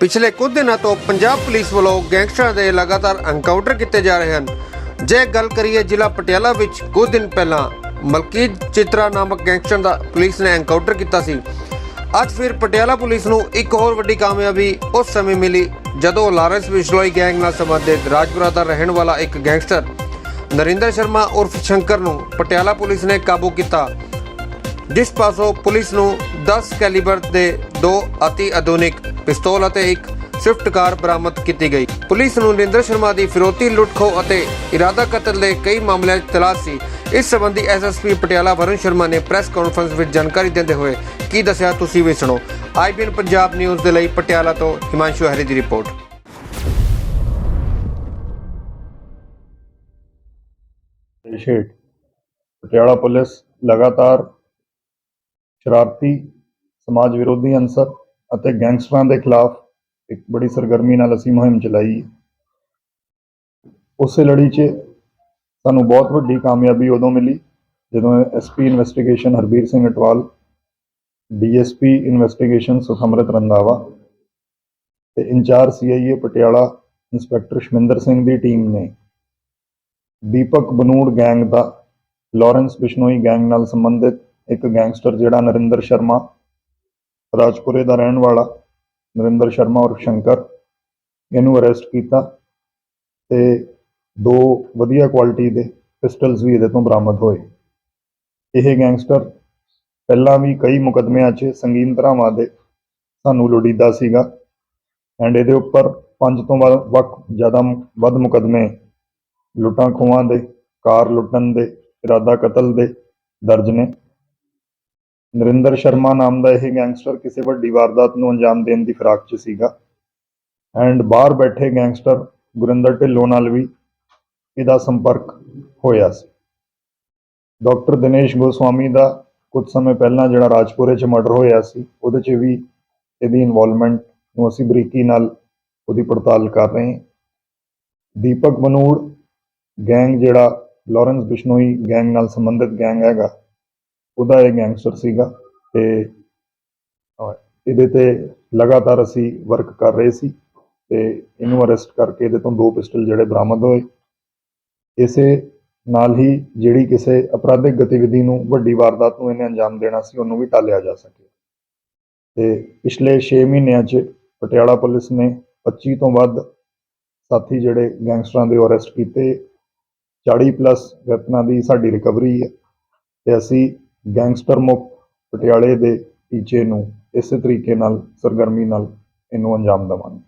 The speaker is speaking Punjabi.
ਪਿਛਲੇ ਕੁਝ ਦਿਨਾਂ ਤੋਂ ਪੰਜਾਬ ਪੁਲਿਸ ਵੱਲੋਂ ਗੈਂਗਸਟਰਾਂ ਦੇ ਲਗਾਤਾਰ ਐਨਕਾਊਂਟਰ ਕੀਤੇ ਜਾ ਰਹੇ ਹਨ। ਜੇ ਗੱਲ ਕਰੀਏ ਜ਼ਿਲ੍ਹਾ ਪਟਿਆਲਾ ਵਿੱਚ, ਕੁਝ ਦਿਨ ਪਹਿਲਾਂ ਮਲਕੀਤ ਚਿਤਰਾ ਨਾਮਕ ਗੈਂਗਸਟਰ ਦਾ ਪੁਲਿਸ ਨੇ ਐਨਕਾਊਂਟਰ ਕੀਤਾ ਸੀ। ਅੱਜ ਫਿਰ ਪਟਿਆਲਾ ਪੁਲਿਸ ਨੂੰ ਇੱਕ ਹੋਰ ਵੱਡੀ ਕਾਮਯਾਬੀ ਉਸ ਸਮੇਂ ਮਿਲੀ, ਜਦੋਂ ਲਾਰੈਂਸ ਬਿਸ਼ਨੋਈ ਗੈਂਗ ਨਾਲ ਸੰਬੰਧਿਤ ਰਾਜਪੁਰਾ ਦਾ ਰਹਿਣ ਵਾਲਾ ਇੱਕ ਗੈਂਗਸਟਰ ਨਰਿੰਦਰ ਸ਼ਰਮਾ ਉਰਫ ਸ਼ੰਕਰ ਨੂੰ ਪਟਿਆਲਾ ਪੁਲਿਸ ਨੇ ਕਾਬੂ ਕੀਤਾ। ਜਿਸ ਪਾਸੋਂ ਪੁਲਿਸ ਨੂੰ 10 ਕੈਲੀਬਰ ਦੇ ਦੋ ਅਤੀ ਆਧੁਨਿਕ ਪਿਸਤੌਲ ਅਤੇ ਇੱਕ ਸਵਿਫਟ ਕਾਰ ਬਰਾਮਦ ਕੀਤੀ ਗਈ। ਪੁਲਿਸ ਨੂੰ ਨਰਿੰਦਰ ਸ਼ਰਮਾ ਦੀ ਫਿਰੋਤੀ ਲੁੱਟਖੋ ਅਤੇ ਇਰਾਦਾ ਕਤਲ ਦੇ ਕਈ ਮਾਮਲਿਆਂ 'ਚ ਤਲਾਸ਼ ਸੀ। ਇਸ ਸੰਬੰਧੀ ਐਸਐਸਪੀ ਪਟਿਆਲਾ ਵਰੁਣ ਸ਼ਰਮਾ ਨੇ ਪ੍ਰੈਸ ਕਾਨਫਰੰਸ ਵਿੱਚ ਜਾਣਕਾਰੀ ਦਿੰਦੇ ਹੋਏ ਕੀ ਦੱਸਿਆ, ਤੁਸੀਂ ਵੀ ਸੁਣੋ। ਆਈਬੀਐਨ ਪੰਜਾਬ ਨਿਊਜ਼ ਦੇ ਲਈ ਪਟਿਆਲਾ ਤੋਂ ਹਿਮਾਂਸ਼ੂ ਹਰੀ ਦੀ ਰਿਪੋਰਟ। ਸ਼ੇਡ ਪਟਿਆਲਾ ਪੁਲਿਸ ਲਗਾਤਾਰ ਸ਼ਰਾਰਤੀ ਸਮਾਜ ਵਿਰੋਧੀ ਅੰਸਰ ਅਤੇ ਗੈਂਗਸਟਰਾਂ ਦੇ ਖਿਲਾਫ ਇੱਕ ਬੜੀ ਸਰਗਰਮੀ ਨਾਲ ਅਸੀਂ ਮੁਹਿੰਮ ਚਲਾਈ। ਉਸੇ ਲੜੀ 'ਚ ਸਾਨੂੰ ਬਹੁਤ ਵੱਡੀ ਕਾਮਯਾਬੀ ਉਦੋਂ ਮਿਲੀ, ਜਦੋਂ SP investigation Harbir Singh Atwal DSP investigation Sukhamrit Randhawa ਤੇ incharge CIA Patiala inspector Shaminder Singh ਦੀ ਟੀਮ ਨੇ ਦੀਪਕ ਬਨੂੜ ਗੈਂਗ ਦਾ, ਲਾਰੈਂਸ ਬਿਸ਼ਨੋਈ ਗੈਂਗ ਨਾਲ ਸੰਬੰਧਿਤ ਇੱਕ ਗੈਂਗਸਟਰ ਜਿਹੜਾ ਨਰਿੰਦਰ ਸ਼ਰਮਾ ਰਾਜਪੁਰੇ ਦਾ ਰਹਿਣ ਵਾਲਾ ਨਰਿੰਦਰ ਸ਼ਰਮਾ ਔਰ ਸ਼ੰਕਰ, ਇਹਨੂੰ ਅਰੈਸਟ ਕੀਤਾ ਤੇ ਦੋ ਵਧੀਆ ਕੁਆਲਿਟੀ ਦੇ ਪਿਸਟਲਸ ਵੀ ਇਹਦੇ ਤੋਂ ਬਰਾਮਦ ਹੋਏ। ਇਹ ਗੈਂਗਸਟਰ ਪਹਿਲਾਂ ਵੀ ਕਈ ਮੁਕਦਮਿਆਂ 'ਚ ਸੰਗੀਨ ਧਾਰਾਵਾਂ ਦੇ ਸਾਨੂੰ ਲੋੜੀਦਾ ਸੀਗਾ ਐਂਡ ਇਹਦੇ ਉੱਪਰ ਪੰਜ ਤੋਂ ਵੱਖ ਜ਼ਿਆਦਾ ਮੁ- ਵੱਧ ਮੁਕਦਮੇ ਲੁੱਟਾਂ ਖੋਹਾਂ ਦੇ, ਕਾਰ ਲੁੱਟਣ ਦੇ, ਇਰਾਦਾ ਕਤਲ ਦੇ ਦਰਜ ਨੇ। ਨਰਿੰਦਰ ਸ਼ਰਮਾ ਨਾਮ ਦਾ ਇਹ ਗੈਂਗਸਟਰ ਕਿਸੇ ਵੱਡੀ ਵਾਰਦਾਤ ਨੂੰ ਅੰਜਾਮ ਦੇਣ ਦੀ ਫਿਰਾਕ 'ਚ ਸੀਗਾ। ਐਂਡ ਬਾਹਰ ਬੈਠੇ ਗੈਂਗਸਟਰ ਗੁਰਿੰਦਰ ਢਿੱਲੋਂ ਨਾਲ ਵੀ ਇਹਦਾ ਸੰਪਰਕ ਹੋਇਆ ਸੀ। ਡਾਕਟਰ ਦਿਨੇਸ਼ ਗੋਸਵਾਮੀ ਦਾ ਕੁਝ ਸਮੇਂ ਪਹਿਲਾਂ ਜਿਹੜਾ ਰਾਜਪੁਰੇ 'ਚ ਮਰਡਰ ਹੋਇਆ ਸੀ, ਉਹਦੇ 'ਚ ਵੀ ਇਹਦੀ ਇਨਵੋਲਵਮੈਂਟ ਨੂੰ ਅਸੀਂ ਬਰੀਕੀ ਨਾਲ ਉਹਦੀ ਪੜਤਾਲ ਕਰ ਰਹੇ ਹਾਂ। ਦੀਪਕ ਬਨੂੜ ਗੈਂਗ ਜਿਹੜਾ ਲਾਰੈਂਸ ਬਿਸ਼ਨੋਈ ਗੈਂਗ ਨਾਲ ਸੰਬੰਧਿਤ ਗੈਂਗ ਹੈਗਾ ਉਹਦਾ ਇਹ ਗੈਂਗਸਟਰ ਸੀਗਾ ਤੇ ਇਹਦੇ ਤੇ ਲਗਾਤਾਰ ਅਸੀਂ ਵਰਕ ਕਰ ਰਹੇ ਸੀ ਤੇ ਇਹਨੂੰ ਅਰੈਸਟ ਕਰਕੇ ਇਹਦੇ ਤੋਂ ਦੋ ਪਿਸਟਲ ਜਿਹੜੇ ਬਰਾਮਦ ਹੋਏ। ਇਸੇ ਨਾਲ ਹੀ ਜਿਹੜੀ ਕਿਸੇ ਅਪਰਾਧਿਕ ਗਤੀਵਿਧੀ ਨੂੰ ਵੱਡੀ ਵਾਰਦਾਤ ਨੂੰ ਇਹਨੇ ਅੰਜਾਮ ਦੇਣਾ ਸੀ, ਉਹਨੂੰ ਵੀ ਟਾਲਿਆ ਜਾ ਸਕੇ ਤੇ ਪਿਛਲੇ 6 ਮਹੀਨਿਆਂ 'ਚ ਪਟਿਆਲਾ ਪੁਲਿਸ ਨੇ 25 ਤੋਂ ਵੱਧ ਸਾਥੀ ਜਿਹੜੇ ਗੈਂਗਸਟਰਾਂ ਦੇ ਅਰੈਸਟ ਕੀਤੇ। 40 ਪਲੱਸ ਵੈਪਨਾਂ ਦੀ ਸਾਡੀ ਰਿਕਵਰੀ ਹੈ ਤੇ ਅਸੀਂ ਗੈਂਗਸਟਰ ਮੁਕਤ ਪਟਿਆਲੇ ਦੇ ਟੀਚੇ ਨੂੰ ਇਸੇ ਤਰੀਕੇ ਨਾਲ ਸਰਗਰਮੀ ਨਾਲ ਇਹਨੂੰ ਅੰਜਾਮ ਦੇਵਾਂਗੇ।